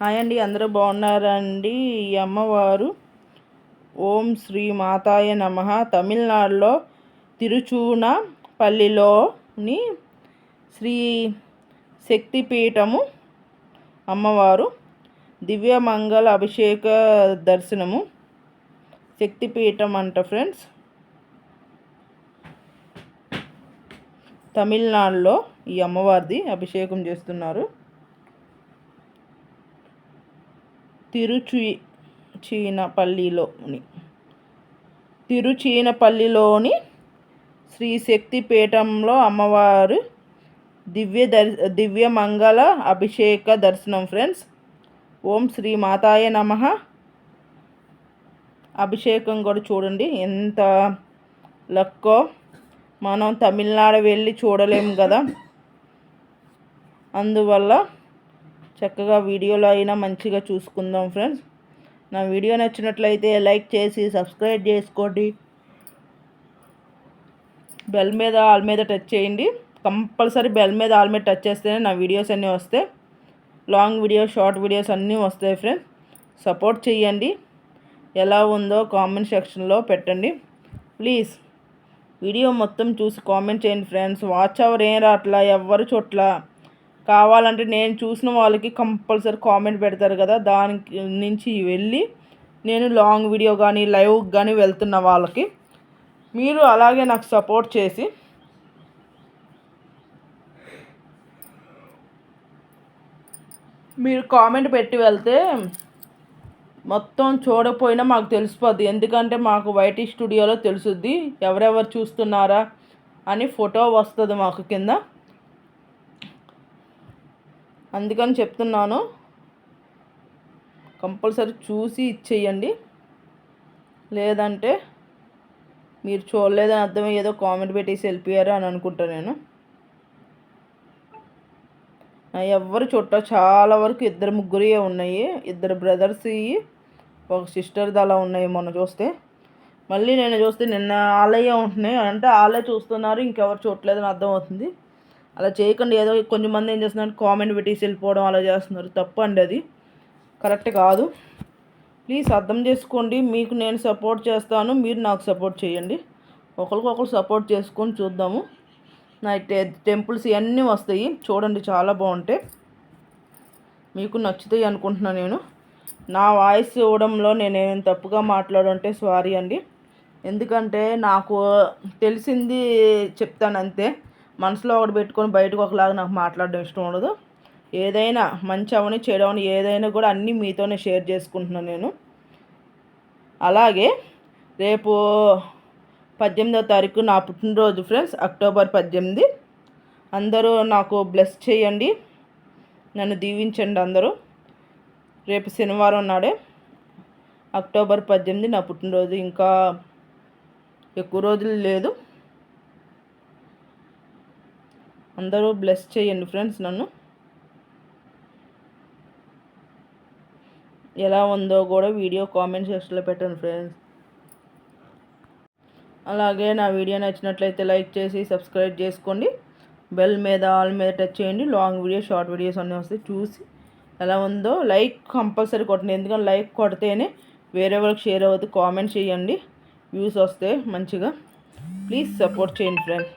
Hi అండి అందరూ బాగున్నారండి? ఈ అమ్మవారు ఓం శ్రీ మాతాయ నమ. తమిళనాడులో తిరుచూనపల్లిలోని శ్రీ శక్తిపీఠము అమ్మవారు దివ్య మంగళ అభిషేక దర్శనము శక్తిపీఠం అంట ఫ్రెండ్స్. తమిళనాడులో ఈ అమ్మవారిది అభిషేకం చేస్తున్నారు. తిరుచి చీనపల్లిలోని తిరుచీనపల్లిలోని శ్రీశక్తి పీఠంలో అమ్మవారు దివ్య దర్ దివ్య మంగళ అభిషేక దర్శనం ఫ్రెండ్స్. ఓం శ్రీ మాతాయ నమ. అభిషేకం కూడా చూడండి. ఎంత లక్కో. మనం తమిళనాడు వెళ్ళి చూడలేము కదా. అందువల్ల చక్కగా వీడియోలో అయినా మంచిగా చూసుకుందాం ఫ్రెండ్స్. నా వీడియో నచ్చినట్లయితే లైక్ చేసి సబ్స్క్రైబ్ చేసుకోండి. బెల్ మీద ఆల్ మీద టచ్ చేయండి. కంపల్సరీ బెల్ మీద ఆల్ మీద టచ్ చేస్తేనే నా వీడియోస్ అన్నీ వస్తాయి. లాంగ్ వీడియోస్ షార్ట్ వీడియోస్ అన్నీ వస్తాయి ఫ్రెండ్స్. సపోర్ట్ చేయండి. ఎలా ఉందో కామెంట్ సెక్షన్లో పెట్టండి. ప్లీజ్ వీడియో మొత్తం చూసి కామెంట్ చేయండి ఫ్రెండ్స్. వాచ్ అవర్ ఏం రావట్లా? ఎవరు చోట్ల? కావాలంటే నేను చూసిన వాళ్ళకి కంపల్సరీ కామెంట్ పెడతారు కదా దానికి నుంచి వెళ్ళి నేను లాంగ్ వీడియో కానీ లైవ్ కానీ వెళ్తున్న వాళ్ళకి మీరు అలాగే నాకు సపోర్ట్ చేసి మీరు కామెంట్ పెట్టి వెళ్తే మొత్తం చూడకపోయినా మాకు తెలిసిపోద్ది. ఎందుకంటే మాకు వైటీ స్టూడియోలో తెలుసుద్ది ఎవరెవరు చూస్తున్నారా అని ఫోటో వస్తుంది మాకు కింద. అందుకని చెప్తున్నాను. కంపల్సరీ చూసి ఇచ్చేయండి. లేదంటే మీరు చూడలేదని అర్థం ఏదో కామెంట్ పెట్టేసి వెళ్ళిపోయారు అని అనుకుంటా నేను. ఎవ్వరు చుట్ట చాలా వరకు ఇద్దరు ముగ్గురే ఉన్నాయి. ఇద్దరు బ్రదర్స్ ఒక సిస్టర్ది అలా ఉన్నాయి మొన్న చూస్తే. మళ్ళీ నేను చూస్తే నిన్న ఆలయ ఉంటున్నాయి. అంటే ఆలయ చూస్తున్నారు ఇంకెవరు చూడలేదని అర్థమవుతుంది. అలా చేయకుండా. ఏదో కొంచెం మంది ఏం చేస్తున్నారు? కామెంట్ పెట్టేసి వెళ్ళిపోవడం అలా చేస్తున్నారు. తప్పు అండి అది. కరెక్ట్ కాదు. ప్లీజ్ అర్థం చేసుకోండి. మీకు నేను సపోర్ట్ చేస్తాను. మీరు నాకు సపోర్ట్ చేయండి. ఒకరికొకరు సపోర్ట్ చేసుకొని చూద్దాము. నా టెంపుల్స్ ఇవన్నీ వస్తాయి. చూడండి చాలా బాగుంటాయి. మీకు నచ్చుతాయి అనుకుంటున్నాను నేను. నా వాయిస్ ఇవ్వడంలో నేనేం తప్పుగా మాట్లాడుంటే సారీ అండి. ఎందుకంటే నాకు తెలిసింది చెప్తాను అంతే. మనసులో ఒకటి పెట్టుకొని బయటకు ఒకలాగా నాకు మాట్లాడడం ఇష్టం ఉండదు. ఏదైనా మంచి అవని చెడవని ఏదైనా కూడా అన్నీ మీతోనే షేర్ చేసుకుంటున్నాను నేను. అలాగే రేపు పద్దెనిమిదో తారీఖు నా పుట్టినరోజు ఫ్రెండ్స్ అక్టోబర్ పద్దెనిమిది. అందరూ నాకు బ్లెస్ చేయండి. నన్ను దీవించండి అందరూ. రేపు శనివారం నాడే అక్టోబర్ పద్దెనిమిది నా పుట్టినరోజు. ఇంకా ఎక్కువ రోజులు లేదు. అందరూ బ్లెస్ చేయండి ఫ్రెండ్స్ నన్ను. ఎలా ఉందో కూడా వీడియో కామెంట్ సెక్షన్లో పెట్టండి ఫ్రెండ్స్ అలాగే నా వీడియో నచ్చినట్లయితే లైక్ చేసి సబ్స్క్రైబ్ చేసుకోండి. బెల్ మీద ఆల్ మీద టచ్ చేయండి. లాంగ్ వీడియో షార్ట్ వీడియోస్ అన్నీ వస్తాయి. చూసి ఎలా ఉందో లైక్ కంపల్సరీ కొట్టండి. ఎందుకంటే లైక్ కొడితేనే వేరే వాళ్ళకి షేర్ అవుతుంది కామెంట్ చేయండి. వ్యూస్ వస్తే మంచిగా. ప్లీజ్ సపోర్ట్ చేయండి ఫ్రెండ్స్